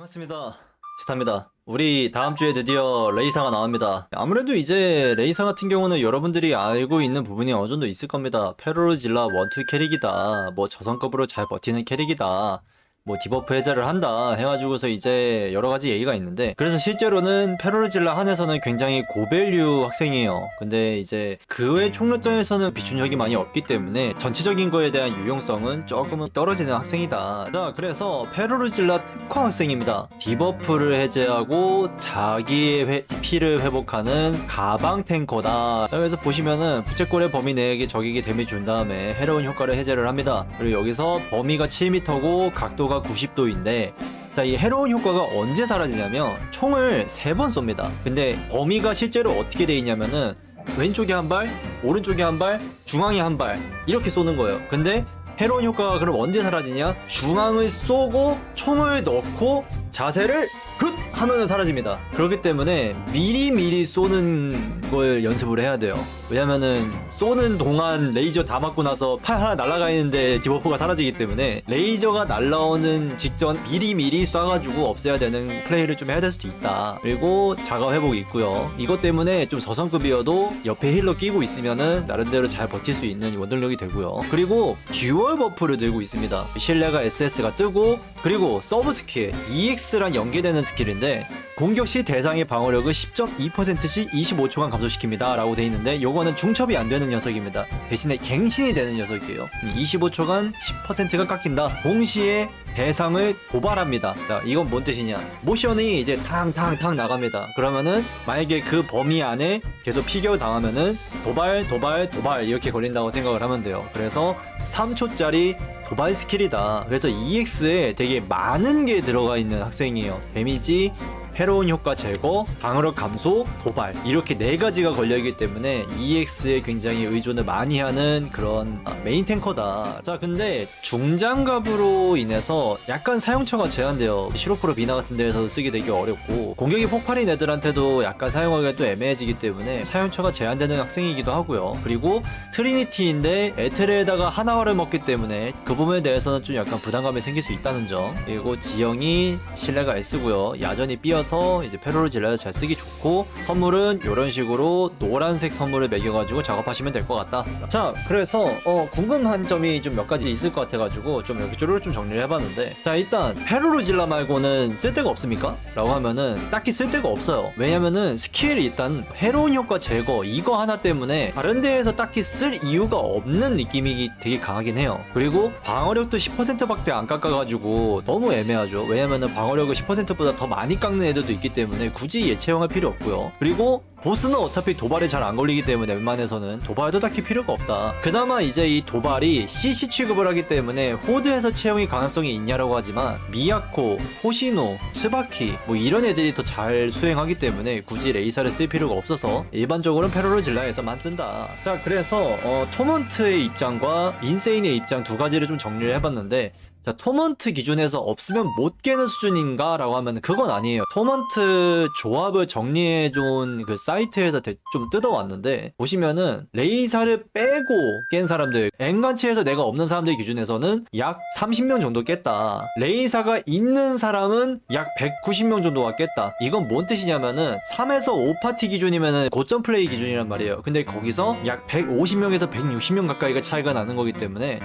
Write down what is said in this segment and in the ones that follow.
반갑습니다. 지타입니다. 우리 다음 주에 드디어 레이사가 나옵니다. 아무래도 이제 레이사 같은 경우는 여러분들이 알고 있는 부분이 어느 정도 있을 겁니다. 페로르질라 원투 캐릭이다. 뭐 저성급으로 잘 버티는 캐릭이다. 뭐 디버프 해제를 한다 해가지고서 이제 여러 가지 얘기가 있는데 그래서 실제로는 페로르질라 한에서는 굉장히 고밸류 학생이에요. 근데 이제 그 외 총력전에서는 비춘 적이 많이 없기 때문에 전체적인 거에 대한 유용성은 조금은 떨어지는 학생이다. 자 그래서 페로르질라 특화 학생입니다. 디버프를 해제하고 자기의 회- 피를 회복하는 가방 탱커다. 그래서 보시면은 부채꼴의 범위 내에게 적에게 데미지 준 다음에 해로운 효과를 해제를 합니다. 그리고 여기서 범위가 7m고 각도가 90도인데 자, 이 해로운 효과가 언제 사라지냐면 총을 세번 쏩니다. 근데 범위가 실제로 어떻게 돼 있냐면은 왼쪽에 한 발, 오른쪽에 한 발, 중앙에 한 발 이렇게 쏘는 거예요. 근데 해로운 효과가 그럼 언제 사라지냐? 중앙을 쏘고 총을 넣고 자세를 훗 하면은 사라집니다. 그렇기 때문에 미리 미리 쏘는 걸 연습을 해야 돼요. 왜냐면은 쏘는 동안 레이저 다 맞고 나서 팔 하나 날아가 있는데 디버프가 사라지기 때문에 레이저가 날라오는 직전 미리 미리 쏴가지고 없애야 되는 플레이를 좀 해야 될 수도 있다. 그리고 자가 회복이 있고요. 이것 때문에 좀 저성급이어도 옆에 힐러 끼고 있으면은 나름대로 잘 버틸 수 있는 원동력이 되고요. 그리고 듀얼 버프를 들고 있습니다. 신뢰가 SS가 뜨고 그리고 서브 스킬 EX랑 연계되는 스킬인 데 공격 시 대상의 방어력을 10.2%씩 25초간 감소시킵니다. 라고 돼 있는데 요거는 중첩이 안 되는 녀석입니다. 대신에 갱신이 되는 녀석이에요. 25초간 10%가 깎인다. 동시에 대상을 도발합니다. 자 이건 뭔 뜻이냐? 모션이 이제 탕탕탕 나갑니다. 그러면은 만약에 그 범위 안에 계속 피겨 당하면은 도발 도발 도발 이렇게 걸린다고 생각을 하면 돼요. 그래서 3초짜리 도발 스킬이다. 그래서 EX에 되게 많은 게 들어가 있는 학생이에요. 데미지, 해로운 효과 제거, 방어력 감소, 도발 이렇게 네 가지가 걸려있기 때문에 EX에 굉장히 의존을 많이 하는 그런 아, 메인 탱커다. 자 근데 중장갑으로 인해서 약간 사용처가 제한돼요. 시로프로 비나 같은 데에서 쓰기 되게 어렵고 공격이 폭발인 애들한테도 약간 사용하기가 또 애매해지기 때문에 사용처가 제한되는 학생이기도 하고요. 그리고 트리니티인데 에테르에다가 하나화를 먹기 때문에 그 부분에 대해서는 좀 약간 부담감이 생길 수 있다는 점 그리고 지형이 신뢰가 S고요 야전이 B 여서 이제 페로를 질러서 잘 쓰기 좋고 선물은 이런 식으로 노란색 선물을 매겨가지고 작업하시면 될 것 같다. 자 그래서 어, 궁금한 점이 좀 몇 가지 있을 것 같아가지고 좀 이렇게 쭈루루 좀 정리를 해봤는데 자 일단 페로르질라 말고는 쓸 데가 없습니까? 라고 하면은 딱히 쓸 데가 없어요. 왜냐면은 스킬이 일단 해로운 효과 제거 이거 하나 때문에 다른 데에서 딱히 쓸 이유가 없는 느낌이 되게 강하긴 해요. 그리고 방어력도 10%밖에 안 깎아가지고 너무 애매하죠. 왜냐면은 방어력을 10%보다 더 많이 깎는 애들도 있기 때문에 굳이 예체형할 필요 없고요 그리고 보스는 어차피 도발에 잘 안 걸리기 때문에 웬만해서는 도발도 딱히 필요가 없다. 그나마 이제 이 도발이 CC 취급을 하기 때문에 호드에서 채용이 가능성이 있냐라고 하지만 미야코, 호시노, 츠바키 뭐 이런 애들이 더 잘 수행하기 때문에 굳이 레이사를 쓸 필요가 없어서 일반적으로는 페로르 질라에서만 쓴다. 자 그래서 어, 토먼트의 입장과 인세인의 입장 두 가지를 좀 정리를 해봤는데 자, 토먼트 기준에서 없으면 못 깨는 수준인가? 라고 하면 그건 아니에요. 토먼트 조합을 정리해준 그 사이트에서 대- 좀 뜯어왔는데, 보시면은, 레이사를 빼고 깬 사람들, 엔간치에서 내가 없는 사람들 기준에서는 약 30명 정도 깼다. 레이사가 있는 사람은 약 190명 정도가 깼다. 이건 뭔 뜻이냐면은, 3에서 5파티 기준이면은 고점 플레이 기준이란 말이에요. 근데 거기서 약 150명에서 160명 가까이가 차이가 나는 거기 때문에,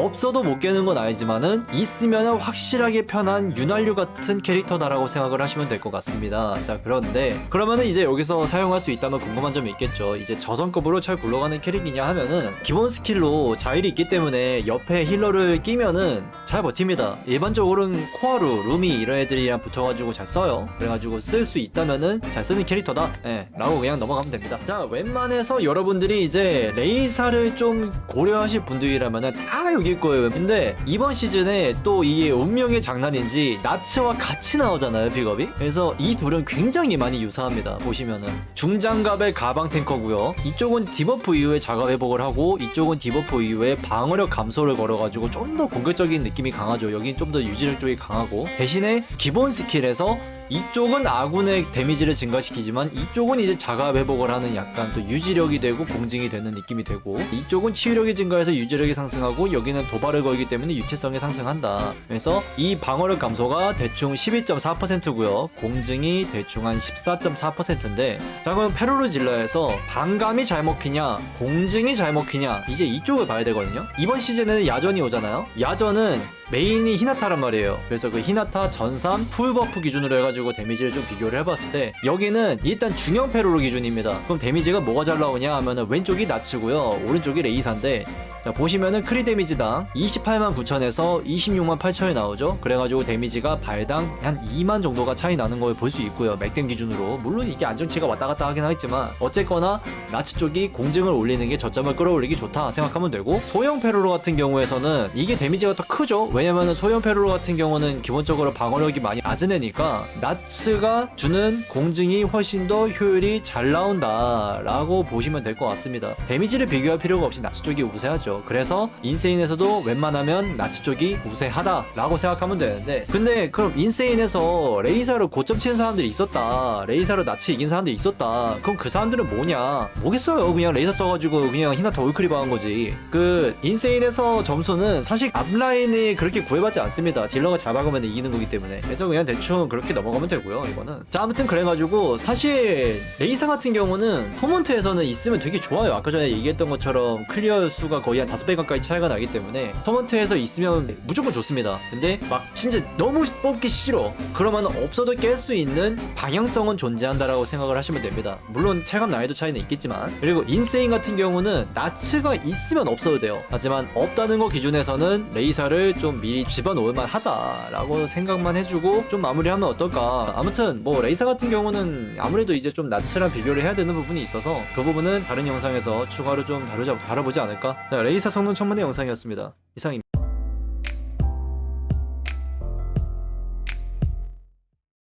없어도 못 깨는 건 아니지만은 있으면 확실하게 편한 윤활유 같은 캐릭터다라고 생각을 하시면 될 것 같습니다. 자 그런데 그러면은 이제 여기서 사용할 수 있다면 궁금한 점이 있겠죠. 이제 저성급으로 잘 굴러가는 캐릭이냐 하면은 기본 스킬로 자일이 있기 때문에 옆에 힐러를 끼면은 잘 버팁니다. 일반적으로는 코하루, 루미 이런 애들이랑 붙어가지고 잘 써요. 그래가지고 쓸 수 있다면은 잘 쓰는 캐릭터다. 예, 라고 그냥 넘어가면 됩니다. 자 웬만해서 여러분들이 이제 레이사를 좀 고려하실 분들이라면은 다 여길 거예요. 근데 이번 시즌에 또 이게 운명의 장난인지 나츠와 같이 나오잖아요, 픽업이. 그래서 이 둘은 굉장히 많이 유사합니다. 보시면은 중장갑의 가방 탱커고요. 이쪽은 디버프 이후에 자가 회복을 하고 이쪽은 디버프 이후에 방어력 감소를 걸어가지고 좀 더 공격적인 느낌 이 강하죠. 여긴 좀 더 유지력 쪽이 강하고 대신에 기본 스킬에서 이쪽은 아군의 데미지를 증가시키지만 이쪽은 이제 자가 회복을 하는 약간 또 유지력이 되고 공증이 되는 느낌이 되고 이쪽은 치유력이 증가해서 유지력이 상승하고 여기는 도발을 걸기 때문에 유태성이 상승한다. 그래서 이 방어력 감소가 대충 12.4%고요. 공증이 대충 한 14.4%인데 자 그럼 페로르질러에서 반감이 잘 먹히냐 공증이 잘 먹히냐 이제 이쪽을 봐야 되거든요. 이번 시즌에는 야전이 오잖아요. 야전은 메인이 히나타란 말이에요. 그래서 그 히나타 전삼 풀버프 기준으로 해가지고 데미지를 좀 비교를 해봤을 때 여기는 일단 중형 페로로 기준입니다. 그럼 데미지가 뭐가 잘 나오냐 하면은 왼쪽이 나츠고요. 오른쪽이 레이사인데 자 보시면은 크리 데미지당 28만 9천에서 26만 8천이 나오죠. 그래가지고 데미지가 발당 한 2만 정도가 차이 나는 걸 볼 수 있고요. 맥댐 기준으로 물론 이게 안정치가 왔다 갔다 하긴 하겠지만 어쨌거나 나츠 쪽이 공증을 올리는 게 저점을 끌어올리기 좋다 생각하면 되고 소형 페로로 같은 경우에서는 이게 데미지가 더 크죠. 왜냐면은 소형 페로로 같은 경우는 기본적으로 방어력이 많이 낮은 애니까 나츠가 주는 공증이 훨씬 더 효율이 잘 나온다라고 보시면 될 것 같습니다. 데미지를 비교할 필요가 없이 나츠 쪽이 우세하죠. 그래서 인세인에서도 웬만하면 나츠 쪽이 우세하다라고 생각하면 되는데 근데 그럼 인세인에서 레이사로 고점 치는 사람들이 있었다. 레이사로 나츠 이긴 사람들이 있었다. 그럼 그 사람들은 뭐냐? 뭐겠어요. 그냥 레이사 써가지고 그냥 히나타 올크리 박은 거지. 그 인세인에서 점수는 사실 앞라인이 그 렇게 구애받지 않습니다. 딜러가 잘 박으면 이기는 거기 때문에. 그래서 그냥 대충 그렇게 넘어가면 되고요. 이거는. 자 아무튼 그래가지고 사실 레이사 같은 경우는 토먼트에서는 있으면 되게 좋아요. 아까 전에 얘기했던 것처럼 클리어 수가 거의 한 5배 가까이 차이가 나기 때문에 토먼트에서 있으면 무조건 좋습니다. 근데 막 진짜 너무 뽑기 싫어. 그러면 없어도 깰 수 있는 방향성은 존재한다라고 생각을 하시면 됩니다. 물론 체감 난이도 차이는 있겠지만 그리고 인세인 같은 경우는 나츠가 있으면 없어도 돼요. 하지만 없다는 거 기준에서는 레이사를 좀 미리 집어넣을 만 하다라고 생각만 해주고 좀 마무리하면 어떨까. 아무튼 뭐 레이사 같은 경우는 아무래도 이제 좀 나츠랑 비교를 해야 되는 부분이 있어서 그 부분은 다른 영상에서 추가로 좀 다루자 다뤄보지 않을까. 자, 레이사 성능 천문의 영상이었습니다. 이상입니다.